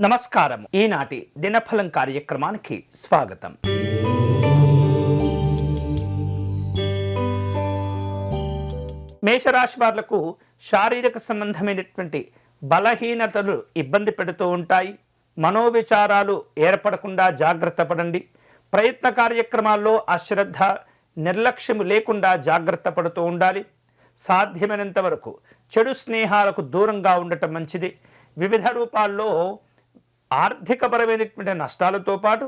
నమస్కారం ఈనాటి దినఫలం కార్యక్రమానికి స్వాగతం. మేషరాశి వాళ్ళకు శారీరక సంబంధమైనటువంటి బలహీనతలు ఇబ్బంది పెడుతూ ఉంటాయి. మనోవిచారాలు ఏర్పడకుండా జాగ్రత్త పడండి. ప్రయత్న కార్యక్రమాల్లో అశ్రద్ధ నిర్లక్ష్యము లేకుండా జాగ్రత్త పడుతూ ఉండాలి. సాధ్యమైనంత వరకు చెడు స్నేహాలకు దూరంగా ఉండటం మంచిది. వివిధ రూపాల్లో ఆర్థికపరమైనటువంటి నష్టాలతో పాటు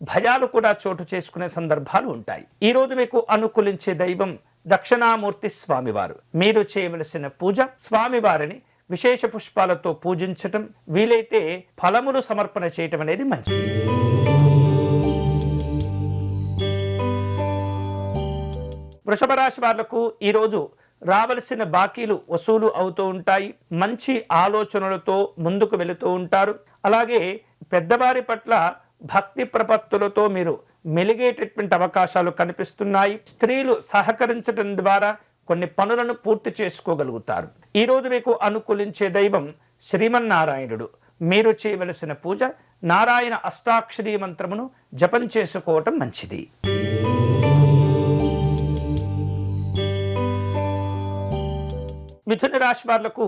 భయాలు కూడా చోటు చేసుకునే సందర్భాలు ఉంటాయి. ఈరోజు మీకు అనుకూలించే దైవం దక్షిణామూర్తి స్వామివారు. మీరు చేయవలసిన పూజ స్వామివారిని విశేష పుష్పాలతో పూజించటం వీలైతే ఫలములు సమర్పణ చేయటం అనేది మంచిది. వృషభ రాశి వాళ్ళకు ఈరోజు రావలసిన బాకీలు వసూలు అవుతూ ఉంటాయి. మంచి ఆలోచనలతో ముందుకు వెళుతూ ఉంటారు. అలాగే పెద్దవారి పట్ల భక్తి ప్రపత్తులతో మీరు మెలిగేటటువంటి అవకాశాలు కనిపిస్తున్నాయి. స్త్రీలు సహకరించడం ద్వారా కొన్ని పనులను పూర్తి చేసుకోగలుగుతారు. ఈరోజు మీకు అనుకూలించే దైవం శ్రీమన్నారాయణుడు. మీరు చేయవలసిన పూజ నారాయణ అష్టాక్షరీ మంత్రమును జపం చేసుకోవటం మంచిది. మిథున రాశి వాళ్ళకు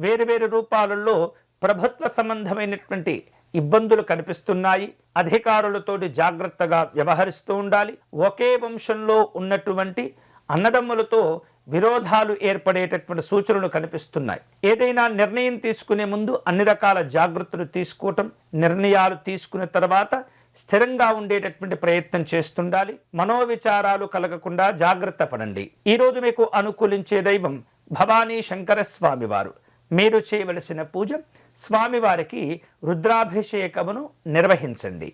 వేరు వేరు రూపాలలో ప్రభుత్వ సంబంధమైనటువంటి ఇబ్బందులు కనిపిస్తున్నాయి. అధికారులతోటి జాగ్రత్తగా వ్యవహరిస్తూ ఉండాలి. ఒకే వంశంలో ఉన్నటువంటి అన్నదమ్ములతో విరోధాలు ఏర్పడేటటువంటి సూచనలు కనిపిస్తున్నాయి. ఏదైనా నిర్ణయం తీసుకునే ముందు అన్ని రకాల జాగ్రత్తలు తీసుకోవటం నిర్ణయాలు తీసుకున్న తర్వాత స్థిరంగా ఉండేటటువంటి ప్రయత్నం చేస్తుండాలి. మనోవిచారాలు కలగకుండా జాగ్రత్త పడండి. ఈరోజు మీకు అనుకూలించే దైవం భవానీ శంకర స్వామివారు. మీరు చేయవలసిన పూజ స్వామివారికి రుద్రాభిషేకమును నిర్వహించండి.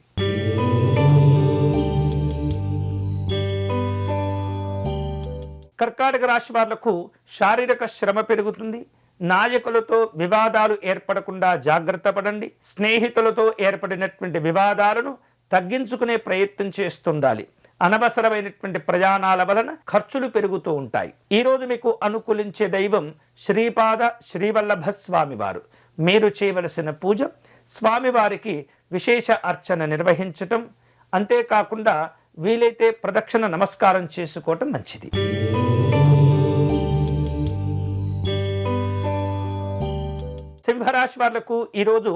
కర్కాటక రాశి వాళ్ళకు శారీరక శ్రమ పెరుగుతుంది. నాయకులతో వివాదాలు ఏర్పడకుండా జాగ్రత్త పడండి. స్నేహితులతో ఏర్పడినటువంటి వివాదాలను తగ్గించుకునే ప్రయత్నం చేస్తుండాలి. అనవసరమైనటువంటి ప్రయాణాల వలన ఖర్చులు పెరుగుతూ ఉంటాయి. ఈరోజు మీకు అనుకూలించే దైవం శ్రీపాద శ్రీవల్లభ స్వామివారు మీరు చేయవలసిన పూజ స్వామివారికి విశేష అర్చన నిర్వహించటం అంతేకాకుండా వీలైతే ప్రదక్షిణ నమస్కారం చేసుకోవటం మంచిది. సింహరాశి వాళ్ళకు ఈరోజు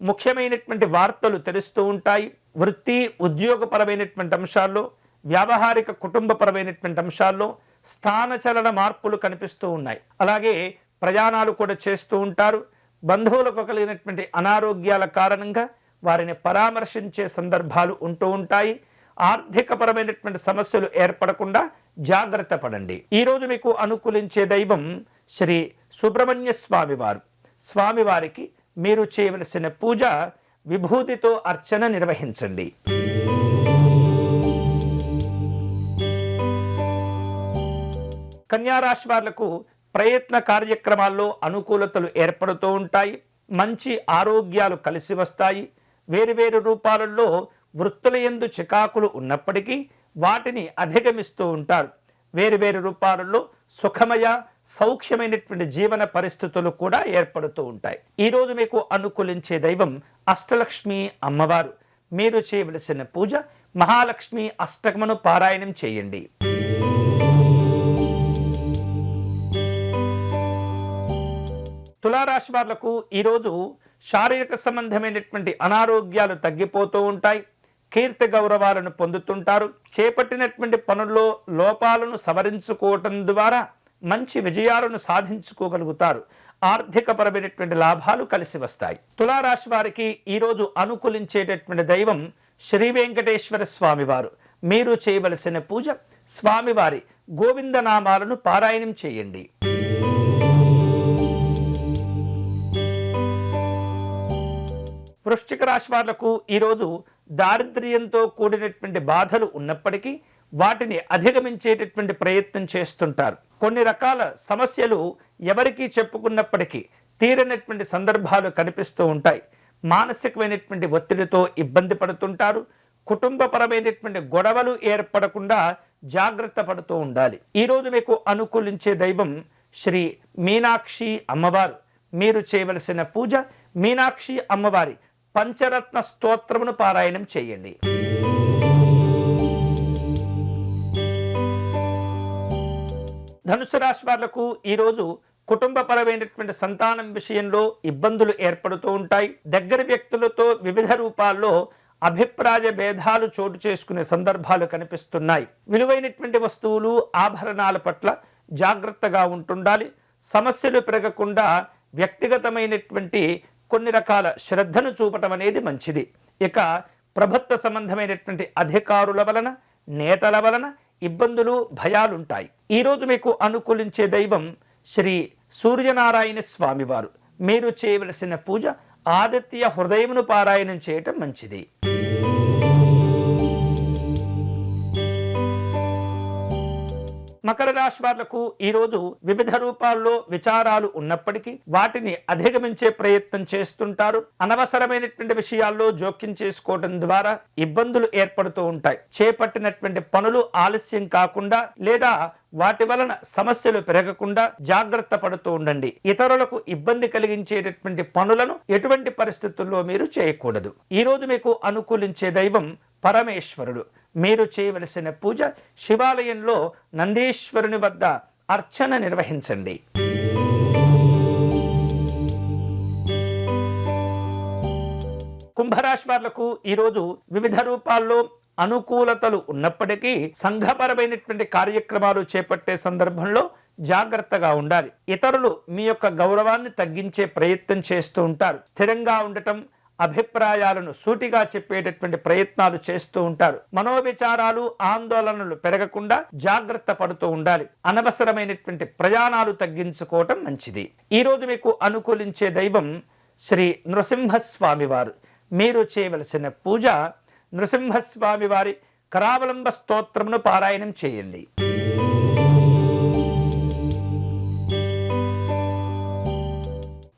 ముఖ్యమైనటువంటి వార్తలు తెలుస్తూ ఉంటాయి. వృత్తి ఉద్యోగపరమైనటువంటి అంశాల్లో వ్యావహారిక కుటుంబపరమైనటువంటి అంశాల్లో స్థానచలన మార్పులు కనిపిస్తూ ఉన్నాయి. అలాగే ప్రయాణాలు కూడా చేస్తూ ఉంటారు. బంధువులకు కలిగినటువంటి అనారోగ్యాల కారణంగా వారిని పరామర్శించే సందర్భాలు ఉంటూ ఉంటాయి. ఆర్థికపరమైనటువంటి సమస్యలు ఏర్పడకుండా జాగ్రత్త పడండి. ఈరోజు మీకు అనుకూలించే దైవం శ్రీ సుబ్రహ్మణ్య స్వామివారు. స్వామివారికి మీరు చేయవలసిన పూజ విభూతితో అర్చన నిర్వహించండి. కన్యారాశి వాళ్ళకు ప్రయత్న కార్యక్రమాల్లో అనుకూలతలు ఏర్పడుతూ ఉంటాయి. మంచి ఆరోగ్యాలు కలిసి వస్తాయి. వేరువేరు రూపాలలో వృత్తుల ఎందు చికాకులు ఉన్నప్పటికీ వాటిని అధిగమిస్తూ ఉంటారు. వేరువేరు రూపాలలో సుఖమయ సౌఖ్యమైనటువంటి జీవన పరిస్థితులు కూడా ఏర్పడుతూ ఉంటాయి. ఈరోజు మీకు అనుకూలించే దైవం అష్టలక్ష్మి అమ్మవారు. మీరు చేయవలసిన పూజ మహాలక్ష్మి అష్టకమును పారాయణం చేయండి. తులారాశి వారులకు ఈరోజు శారీరక సంబంధమైనటువంటి అనారోగ్యాలు తగ్గిపోతూ ఉంటాయి. కీర్తి గౌరవాలను పొందుతుంటారు. చేపట్టినటువంటి పనుల్లో లోపాలను సవరించుకోవటం ద్వారా మంచి విజయాలను సాధించుకోగలుగుతారు. ఆర్థికపరమైనటువంటి లాభాలు కలిసి వస్తాయి. తులారాశి వారికి ఈరోజు అనుకూలించేటటువంటి దైవం శ్రీ వెంకటేశ్వర స్వామివారు. మీరు చేయవలసిన పూజ స్వామివారి గోవిందనామాలను పారాయణం చేయండి. వృశ్చిక రాశి వాళ్ళకు ఈరోజు దారిద్ర్యంతో కూడినటువంటి బాధలు ఉన్నప్పటికీ వాటిని అధిగమించేటటువంటి ప్రయత్నం చేస్తుంటారు. కొన్ని రకాల సమస్యలు ఎవరికీ చెప్పుకున్నప్పటికీ తీరనటువంటి సందర్భాలు కనిపిస్తూ ఉంటాయి. మానసికమైనటువంటి ఒత్తిడితో ఇబ్బంది పడుతుంటారు. కుటుంబపరమైనటువంటి గొడవలు ఏర్పడకుండా జాగ్రత్త పడుతూ ఉండాలి. ఈరోజు మీకు అనుకూలించే దైవం శ్రీ మీనాక్షి అమ్మవారు. మీరు చేయవలసిన పూజ మీనాక్షి అమ్మవారి పంచరత్న స్తోత్రమును పారాయణం చేయండి. ధనుసు రాశి వాళ్ళకు ఈరోజు కుటుంబపరమైనటువంటి సంతానం విషయంలో ఇబ్బందులు ఏర్పడుతూ ఉంటాయి. దగ్గర వ్యక్తులతో వివిధ రూపాల్లో అభిప్రాయ భేదాలు చోటు చేసుకునే సందర్భాలు కనిపిస్తున్నాయి. విలువైనటువంటి వస్తువులు ఆభరణాల పట్ల జాగ్రత్తగా ఉంటుండాలి. సమస్యలు పెరగకుండా వ్యక్తిగతమైనటువంటి కొన్ని రకాల శ్రద్ధను చూపటం అనేది మంచిది. ఇక ప్రభుత్వ సంబంధమైనటువంటి అధికారుల వలన నేతల వలన ఇబ్బందులు భయాలుంటాయి. ఈరోజు మీకు అనుకూలించే దైవం శ్రీ సూర్యనారాయణ స్వామివారు. మీరు చేయవలసిన పూజ ఆదిత్య హృదయమును పారాయణం చేయటం మంచిది. మకర రాశి వాళ్ళకు ఈరోజు వివిధ రూపాల్లో విచారాలు ఉన్నప్పటికీ వాటిని అధిగమించే ప్రయత్నం చేస్తుంటారు. అనవసరమైనటువంటి విషయాల్లో జోక్యం చేసుకోవడం ద్వారా ఇబ్బందులు ఏర్పడుతూ ఉంటాయి. చేపట్టినటువంటి పనులు ఆలస్యం కాకుండా లేదా వాటి వలన సమస్యలు పెరగకుండా జాగ్రత్త పడుతూ ఉండండి. ఇతరులకు ఇబ్బంది కలిగించేటటువంటి పనులను ఎటువంటి పరిస్థితుల్లో మీరు చేయకూడదు. ఈరోజు మీకు అనుకూలించే దైవం పరమేశ్వరుడు. మీరు చేయవలసిన పూజ శివాలయంలో నందీశ్వరుని వద్ద అర్చన నిర్వహించండి. కుంభరాశి వాళ్ళకు ఈరోజు వివిధ రూపాల్లో అనుకూలతలు ఉన్నప్పటికీ సంఘపరమైనటువంటి కార్యక్రమాలు చేపట్టే సందర్భంలో జాగ్రత్తగా ఉండాలి. ఇతరులు మీ యొక్క గౌరవాన్ని తగ్గించే ప్రయత్నం చేస్తూ ఉంటారు. స్థిరంగా ఉండటం అభిప్రాయాలను సూటిగా చెప్పేటటువంటి ప్రయత్నాలు చేస్తూ ఉంటారు. మనోవిచారాలు ఆందోళనలు పెరగకుండా జాగ్రత్త పడుతూ ఉండాలి. అనవసరమైనటువంటి ప్రయాణాలు తగ్గించుకోవటం మంచిది. ఈరోజు మీకు అనుకూలించే దైవం శ్రీ నృసింహస్వామివారు మీరు చేయవలసిన పూజ నృసింహస్వామి వారి కరావలంబ స్తోత్రమును పారాయణం చేయండి.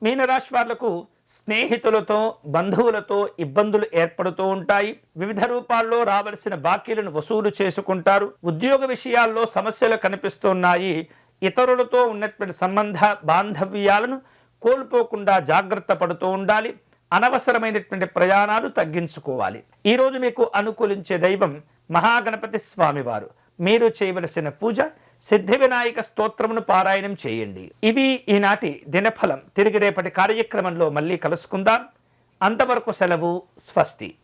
మీనరాశి వాళ్ళకు స్నేహితులతో బంధువులతో ఇబ్బందులు ఏర్పడుతూ ఉంటాయి. వివిధ రూపాల్లో రావలసిన బాకీలను వసూలు చేసుకుంటారు. ఉద్యోగ విషయాల్లో సమస్యలు కనిపిస్తున్నాయి. ఇతరులతో ఉన్నటువంటి సంబంధ బాంధవ్యాలను కోల్పోకుండా జాగ్రత్త పడుతూ ఉండాలి. అనవసరమైనటువంటి ప్రయాణాలు తగ్గించుకోవాలి. ఈరోజు మీకు అనుకూలించే దైవం మహాగణపతి స్వామివారు. మీరు చేయవలసిన పూజ సిద్ధి వినాయక స్తోత్రమును పారాయణం చేయండి. ఇవి ఈనాటి దినఫలం. తిరిగి రేపటి కార్యక్రమంలో మళ్ళీ కలుసుకుందాం. అంతవరకు సెలవు స్వస్తి.